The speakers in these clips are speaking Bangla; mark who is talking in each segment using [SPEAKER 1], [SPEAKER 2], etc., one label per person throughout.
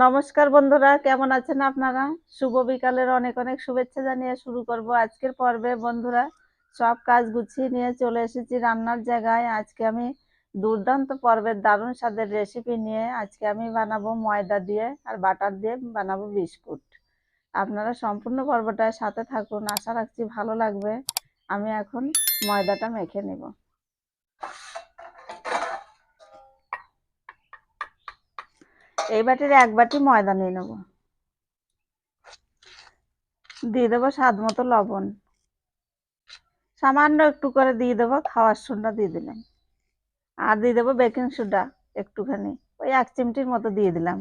[SPEAKER 1] নমস্কার বন্ধুরা, কেমন আছেন আপনারা? শুভ বিকালের অনেক অনেক শুভেচ্ছা জানিয়ে শুরু করব আজকের পর্বে। বন্ধুরা, সব কাজ গুছিয়ে নিয়ে চলে এসেছি রান্নার জায়গায়। আজকে আমি দুর্দান্ত পর্বের দারুণ স্বাদের রেসিপি নিয়ে আজকে আমি বানাবো ময়দা দিয়ে আর বাটার দিয়ে বানাবো বিস্কুট। আপনারা সম্পূর্ণ পর্বটার সাথে থাকুন, আশা রাখছি ভালো লাগবে। আমি এখন ময়দাটা মেখে নেব। এই বাটির এক বাটি ময়দা নিয়ে নেব। দিয়ে দেবো স্বাদ মতো লবণ। সামান্য একটু করে দিয়ে দেবো, খাওয়ার সোডা দিয়ে দিলাম। আর দিয়ে দেবো বেকিং সোডা একটুখানি, ওই এক চিমটির মতো দিয়ে দিলাম।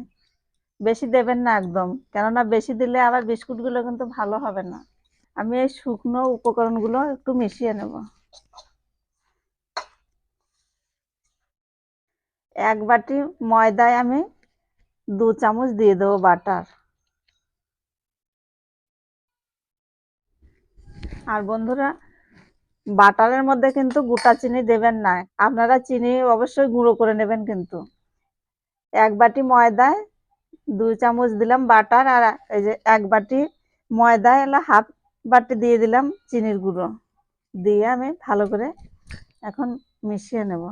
[SPEAKER 1] বেশি দেবেন না একদম, কেননা বেশি দিলে আবার বিস্কুটগুলো কিন্তু ভালো হবে না। আমি এই শুকনো উপকরণগুলো একটু মিশিয়ে নেব। এক বাটি ময়দায় আমি দু চামচ দিয়ে দেবো বাটার। আর বন্ধুরা, বাটারের মধ্যে কিন্তু গোটা চিনি দেবেন না। আপনারা চিনি অবশ্যই গুঁড়ো করে নেবেন কিন্তু। এক বাটি ময়দায় দু চামচ দিলাম বাটার আর এই যে এক বাটি ময়দায় এলা হাফ বাটি দিয়ে দিলাম চিনির গুঁড়ো। দিয়ে আমি ভালো করে এখন মিশিয়ে নেব।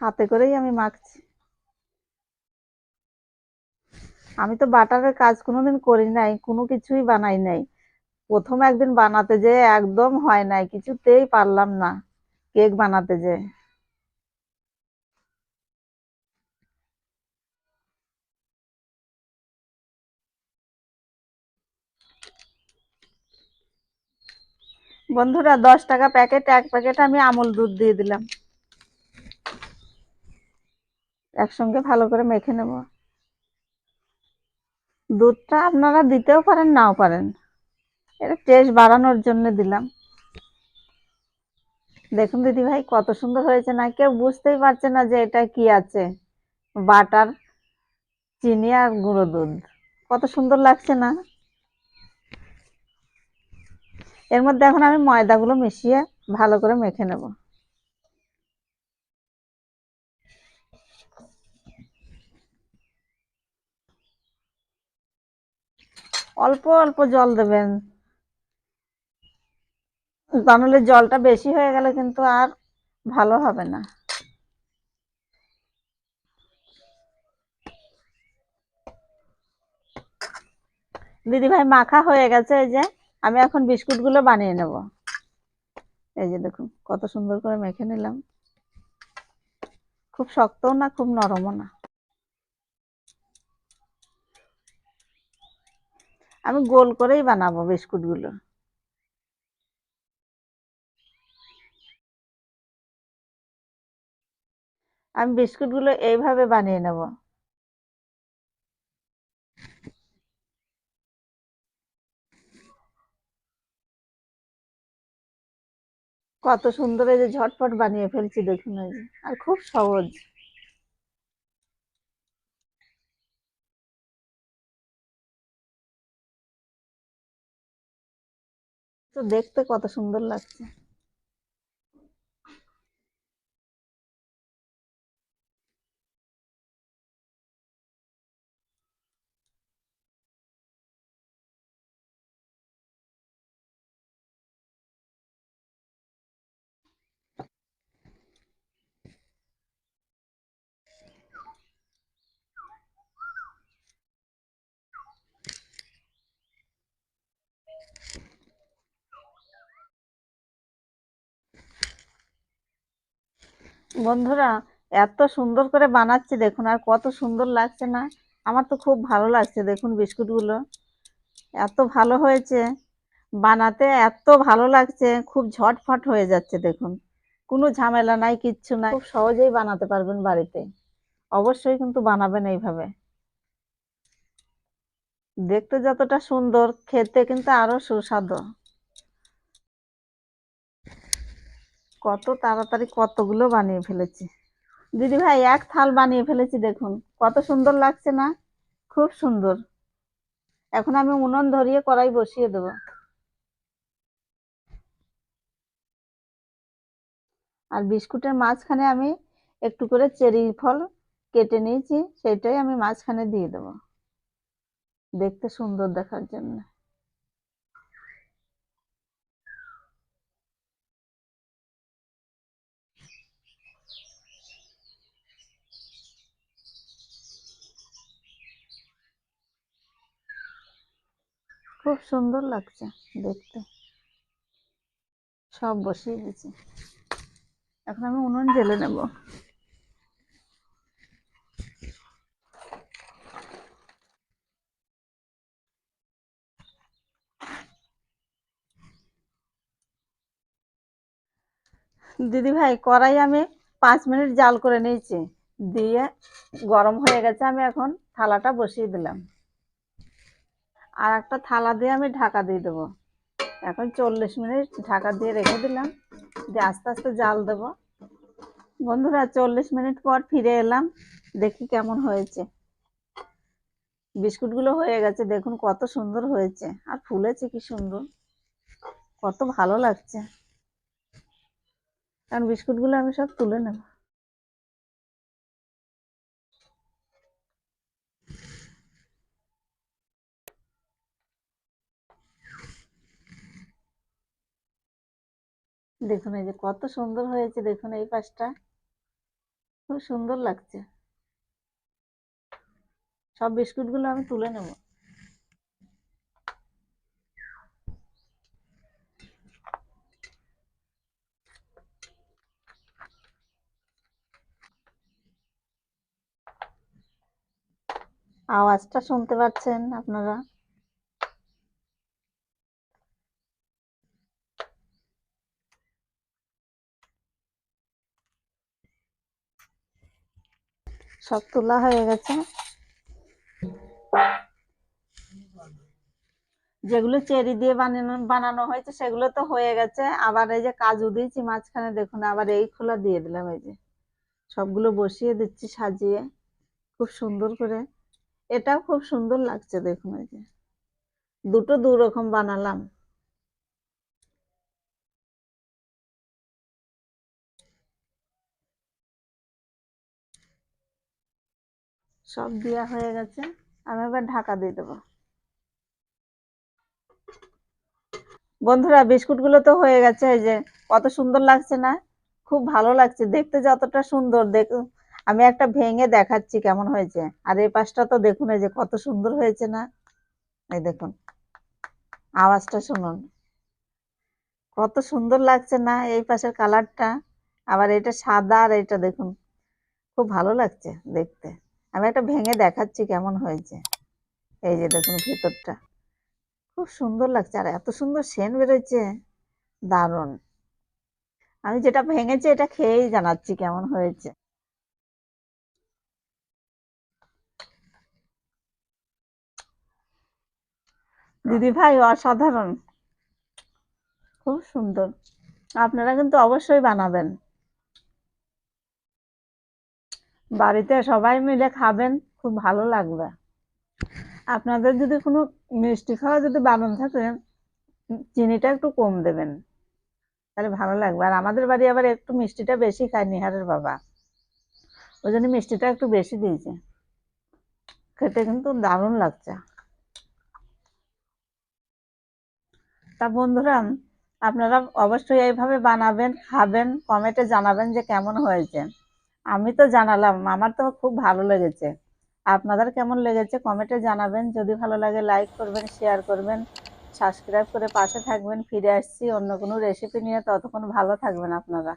[SPEAKER 1] হাতে করেই আমি মাখছি। আমি তো বাটারের কাজ কোনোদিন করি নাই, কোনো কিছুই বানাই নাই। প্রথম একদিন বানাতে যে একদম হয় নাই, কিছুতেই পারলাম না কেক বানাতে যে বন্ধুরা, দশ টাকা প্যাকেট, এক প্যাকেট আমি আমুল দুধ দিয়ে দিলাম। একসঙ্গে ভালো করে মেখে নেব। দুধটা আপনারা দিতেও পারেন, নাও পারেন। এটা টেস্ট বাড়ানোর জন্য দিলাম। দেখুন দিদি ভাই, কত সুন্দর হয়েছে না, কেউ বুঝতেই পারছে না যে এটা কি আছে। বাটার, চিনি আর গুঁড়ো দুধ। কত সুন্দর লাগছে না? এর মধ্যে এখন আমি ময়দাগুলো মিশিয়ে ভালো করে মেখে নেব। অল্প অল্প জল দেবেন। তাহলে জলটা বেশি হয়ে গেলে কিন্তু আর ভালো হবে না। দিদি ভাই মাখা হয়ে গেছে, এই যে আমি এখন বিস্কুটগুলো বানিয়ে নেব। এই যে দেখুন, কত সুন্দর করে মেখে নিলাম। খুব শক্তও না, খুব নরমও না। আমি গোল করেই বানাবো বিস্কুটগুলো আমি বিস্কুটগুলো এইভাবে বানিয়ে নেব। কত সুন্দর এই যে ঝটপট বানিয়ে ফেলছি দেখুন আর খুব সহজ। তো দেখতে কত সুন্দর লাগছে। বন্ধুরা, এত সুন্দর করে বানাচ্ছি দেখুন, আর কত সুন্দর লাগছে না? আমার তো খুব ভালো লাগছে দেখুন বিস্কুটগুলো। এত ভালো হয়েছে। বানাতে এত ভালো লাগছে, খুব ঝটফট হয়ে যাচ্ছে দেখুন। কোনো ঝামেলা নাই, কিচ্ছু নাই। খুব সহজেই বানাতে পারবেন বাড়িতে। অবশ্যই কিন্তু বানাবেন এইভাবে। দেখতে যতটা সুন্দর, খেতে কিন্তু আরও সুস্বাদু। কত তাড়াতাড়ি কতগুলো বানিয়ে ফেলেছি। দিদি ভাই, এক থাল বানিয়ে ফেলেছি দেখুন, কত সুন্দর লাগছে না? খুব সুন্দর। এখন আমি উনুন ধরিয়ে কড়াই বসিয়ে দেব। আর বিস্কুটের মাঝখানে আমি একটু করে চেরি ফল কেটে নিয়েছি সেটাই আমি মাঝখানে দিয়ে দেবো। দেখতে সুন্দর দেখার জন্য। খুব সুন্দর লাগছে দেখতে। সব বসিয়ে দিয়েছি। এখন আমি উনুন জেলে নেব। দিদি ভাই, কড়াই আমি পাঁচ মিনিট জাল করে নিয়েছি। দিয়ে গরম হয়ে গেছে, আমি এখন থালাটা বসিয়ে দিলাম। আর একটা থালা দিয়ে আমি ঢাকা দিয়ে দেবো। এখন চল্লিশ মিনিট ঢাকা দিয়ে রেখে দিলাম। দিয়ে আস্তে আস্তে জাল দেব। বন্ধুরা, চল্লিশ মিনিট পর ফিরে এলাম। দেখি কেমন হয়েছে। বিস্কুটগুলো হয়ে গেছে। দেখুন কত সুন্দর হয়েছে। আর ফুলেছে কি সুন্দর। কত ভালো লাগছে। কারণ বিস্কুটগুলো আমি সব তুলে নেব। দেখুন, এই যে কত সুন্দর হয়েছে, দেখুন এই পাশটা। খুব সুন্দর লাগছে। সব বিস্কুটগুলো আমি তুলে নেব। আওয়াজটা শুনতে পাচ্ছেন আপনারা? সব তোলা হয়ে গেছে। যেগুলো চেরি দিয়ে বানানো বানানো হয়েছে, সেগুলো তো হয়ে গেছে। আবার এই যে কাজু দিয়েছি মাঝখানে, দেখুন, আবার এই খোলা দিয়ে দিলাম এই যে। সবগুলো বসিয়ে দিচ্ছি সাজিয়ে, খুব সুন্দর করে। এটাও খুব সুন্দর লাগছে, দেখুন এই যে। দুটো দু রকম বানালাম। সব দেওয়া হয়ে গেছে। আমি এবার ঢাকা দিয়ে দেবো। বন্ধুরা, বিস্কুটগুলো তো হয়ে গেছে, এই যে কত সুন্দর লাগছে না? খুব ভালো লাগছে, দেখতে যতটা সুন্দর। দেখুন আমি একটা ভেঙে দেখাচ্ছি কেমন হয়েছে। আর এই পাশটা তো দেখুন, এই যে কত সুন্দর হয়েছে না? এই দেখুন, আওয়াজটা শুনুন। কত সুন্দর লাগছে না এই পাশের কালারটা? আবার এটা সাদা আর এটা দেখুন, খুব ভালো লাগছে দেখতে। আমি একটা ভেঙে দেখাচ্ছি কেমন হয়েছে। এই যে দেখুন ভেতরটা। খুব সুন্দর লাগছে, আর এত সুন্দর সেন্ট বেরোচ্ছে। দারুণ। আমি যেটা ভেঙেছি এটা খেয়েই জানাচ্ছি কেমন হয়েছে। দিদি ভাই, অসাধারণ। খুব সুন্দর। আপনারা কিন্তু অবশ্যই বানাবেন। বাড়িতে সবাই মিলে খাবেন, খুব ভালো লাগবে। আপনাদের যদি কোনো মিষ্টি খাওয়া যদি বারণ থাকে, চিনিটা একটু কম দেবেন, তাহলে ভালো লাগবে। আর আমাদের বাড়ি আবার একটু মিষ্টিটা বেশি খায় নিহারের বাবা। ওই জন্য মিষ্টিটা একটু বেশি দিয়েছে। খেতে কিন্তু দারুণ লাগছে। তা বন্ধুরা, আপনারা অবশ্যই এইভাবে বানাবেন, খাবেন, কমেন্টে জানাবেন যে কেমন হয়েছে। আমি তো জানালাম, আমার তো খুব ভালো লেগেছে। আপনাদের কেমন লেগেছে কমেন্টে জানাবেন। যদি ভালো লাগে লাইক করবেন শেয়ার করবেন সাবস্ক্রাইব করে পাশে থাকবেন। ফিরে আসছি অন্য কোনো রেসিপি নিয়ে। ততক্ষণ ভালো থাকবেন আপনারা।